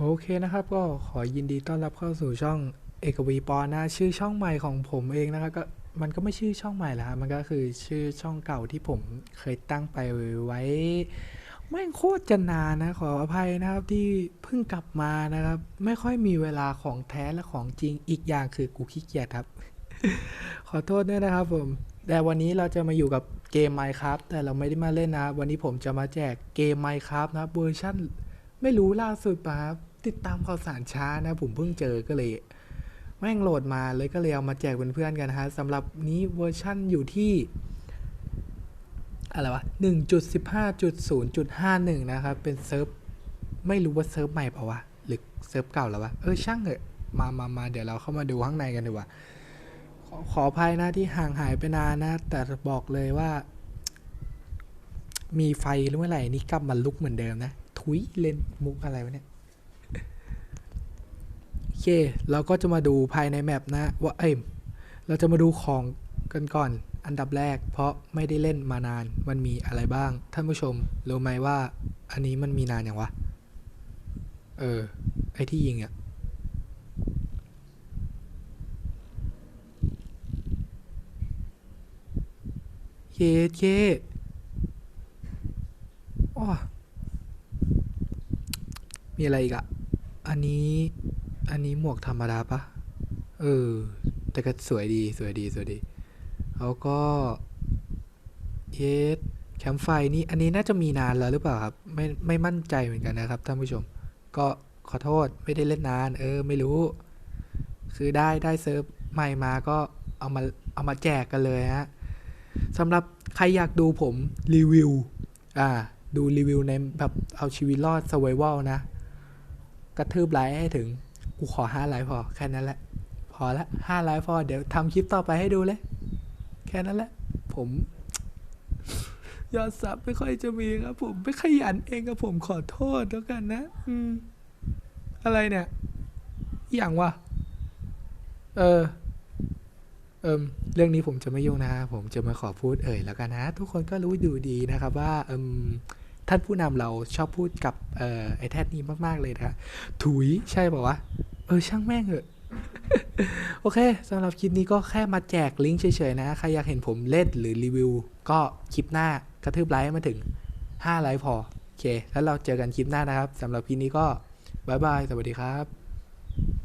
โอเคนะครับก็ขอยินดีต้อนรับเข้าสู่ช่องเอกวีปอนะชื่อช่องใหม่ของผมเองนะครับก็มันก็ไม่ชื่อช่องใหม่ล้วครับมันก็คือชื่อช่องเก่าที่ผมเคยตั้งไปไว้แม่โคตรจะนานนะขออภัยนะครับที่เพิ่งกลับมานะครับ ไม่ค่อยมีเวลาของแท้และของจริงอีกอย่างคือกูขี้เกียจครับ ขอโทษด้วยนะครับผมแต่วันนี้เราจะมาอยู่กับเกม Minecraft แต่เราไม่ได้มาเล่นนะครับวันนี้ผมจะมาแจกเกม Minecraft นะครับเวอร์ชั่นไม่รู้ล่าสุดปะครับ ติดตามข่าวสารช้านะ ผมเพิ่งเจอก็เลย แม่งโหลดมาเลยก็เลยเอามาแจกเพื่อนๆกันนะฮะสำหรับนี้เวอร์ชั่นอยู่ที่ อะไรวะ 1.15.0.51 นะครับ เป็นเซิร์ฟ ไม่รู้ว่าเซิร์ฟใหม่เปล่าวะ หรือเซิร์ฟเก่าแล้ววะ เออช่างเถอะมามามาเดี๋ยวเราเข้ามาดูข้างในกันดีกว่า ขอขออภัยนะที่ห่างหายไปนานนะ แต่บอกเลยว่า มีไฟหรือเมื่อไหร่นี่กลับมาลุกเหมือนเดิมนะ ทุยเล่นมุกอะไรวะเนี่ย เคเราก็จะมาดูภายในแมปนะว่าเอ้ยเราจะมาดูของกันก่อนอันดับแรก เพราะไม่ได้เล่นมานานมันมีอะไรบ้าง ท่านผู้ชมรู้ไหมว่า อันนี้มันมีนานอย่างวะ เออ ไอที่ยิงอะเยเยอ้อมีอะไรอีกอะอันนี้ อันนี้หมวกธรรมดาปะเออ แต่ก็สวยดีสวยดีสวยดี แล้วก็เยสแคมป์ไฟนี่อันนี้น่าจะมีนานแล้วหรือเปล่าครับ ไม่ไม่มั่นใจเหมือนกันนะครับท่านผู้ชม ก็ขอโทษไม่ได้เล่นนาน เออไม่รู้ คือได้ได้เซิร์ฟใหม่มาก็เอามาเอามาแจกกันเลยฮะสำหรับใครอยากดูผมรีวิว อ่า ดูรีวิวในแบบเอาชีวิตรอด s u r v i v a l นะ กระทืบไลค์ให้ถึง กูขอห้าไลค์พอแค่นั้นแหละ พอละห้าไลค์พอ เดี๋ยวทำคลิปต่อไปให้ดูเลย แค่นั้นแหละ ผมยอดซับไม่ค่อยจะมีครับ ผมไม่ขยันเองครับผมขอโทษแล้วกันนะ อืม อะไรเนี่ย อย่างวะ เออ เอิมเรื่องนี้ผมจะไม่ยุ่งนะผมจะมาขอพูดเอ่ยแล้วกันนะ ทุกคนก็รู้อยู่ดีนะครับว่า เอิม ท่านผู้นำเราชอบพูดกับเอ่อไอ้แทดนี้มาก ๆ เลยนะถุยใช่ป่าวะ เออ ช่างแม่งเหอะ โอเคสำหรับคลิปนี้ก็แค่มาแจกลิงก์เฉย ๆ นะ ใครอยากเห็นผมเล่นหรือรีวิว ก็คลิปหน้ากระทืบไลค์มาถึง 5 ไลค์พอ โอเค แล้วเราเจอกันคลิปหน้านะครับสำหรับคลิปนี้ก็บายบาย สวัสดีครับ